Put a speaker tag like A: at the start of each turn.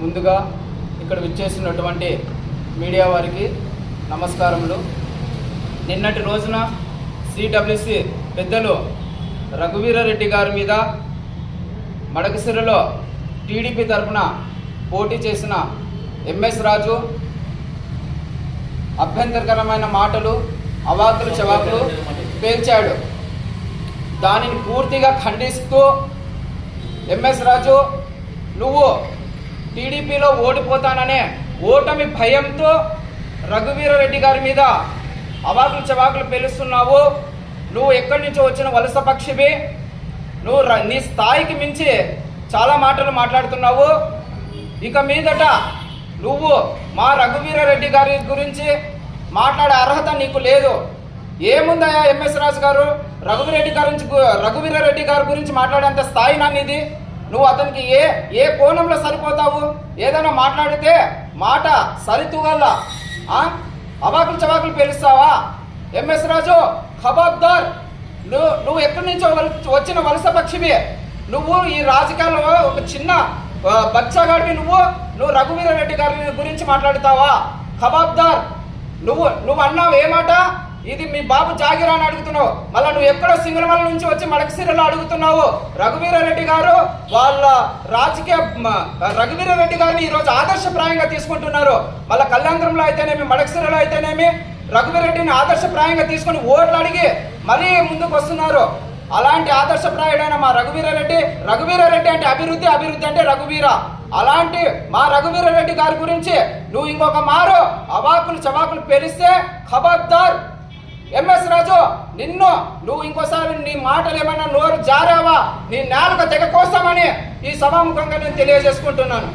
A: ముందుగా ఇక్కడ విచ్చేసినటువంటి మీడియా వారికి నమస్కారములు. నిన్నటి రోజున సిడబ్ల్యూసి పెద్దలు రఘువీరారెడ్డి గారి మీద మడకసిరలో టీడీపీ తరఫున పోటీ చేసిన ఎంఎస్ రాజు అభ్యంతరకరమైన మాటలు అవాకులు చవాకులు పేల్చాడు. దానిని పూర్తిగా ఖండిస్తూ ఎంఎస్ రాజు నువ్వు టీడీపీలో ఓడిపోతాననే ఓటమి భయంతో రఘువీరరెడ్డి గారి మీద అవాకులు చవాకులు పెలుస్తున్నావు. నువ్వు ఎక్కడి నుంచో వచ్చిన వలస పక్షివి. నువ్వు నీ స్థాయికి మించి చాలా మాటలు మాట్లాడుతున్నావు. ఇక మీదట నువ్వు మా రఘువీరారెడ్డి గారి గురించి మాట్లాడే అర్హత నీకు లేదు. ఏముందయ్యా ఎంఎస్ రాజు గారు? రఘువీరెడ్డి గారి గురించి రఘువీరారెడ్డి గారి గురించి మాట్లాడేంత స్థాయి నానిది? నువ్వు అతనికి ఏ ఏ కోణంలో సరిపోతావు? ఏదైనా మాట్లాడితే మాట సరితూగల్లా ఆ? అవాకులు చవాకులు పేలుస్తావా? ఎంఎస్ రాజు ఖబాబ్దార్ నువ్వు నువ్వు ఎక్కడి నుంచో వచ్చిన వలస పక్షివి. నువ్వు ఈ రాజకీయాల్లో ఒక చిన్న ఆ, బచ్చాగాడివి నువ్వు. నువ్వు రఘువీరారెడ్డి గారి గురించి మాట్లాడతావా? ఖబాబ్దార్ నువ్వు నువ్వు అన్నావు ఏ మాట? ఇది మీ బాబు జాగిరా అని అడుగుతున్నావు. మళ్ళీ నువ్వు ఎక్కడో సింగళమల నుంచి వచ్చి మడకసిరలో అడుగుతున్నావు. రఘువీరారెడ్డి గారు వాళ్ళ రాజకీయ రఘువీరారెడ్డి గారిని ఈరోజు ఆదర్శప్రాయంగా తీసుకుంటున్నారు. మళ్ళీ కళ్యాణంలో అయితేనేమి మడకసిరలో అయితేనేమి రఘువీరెడ్డిని ఆదర్శప్రాయంగా తీసుకొని ఓట్లు అడిగి మరీ ముందుకు వస్తున్నారు. అలాంటి ఆదర్శప్రాయుడైన మా రఘువీరారెడ్డి రఘువీరారెడ్డి అంటే అభివృద్ధి అభివృద్ధి అంటే రఘువీర. అలాంటి మా రఘువీరారెడ్డి గారి గురించి నువ్వు ఇంకొక మారు అవాకులు చవాకులు పెరిస్తే ఖబర్దార్ ఎంఎస్ రాజు నిన్ను నువ్వు ఇంకోసారి నీ మాటలు ఏమైనా నోరు జారావా? నీ నేలకు తెగ కోస్తామని ఈ సభాముఖంగా నేను తెలియజేసుకుంటున్నాను.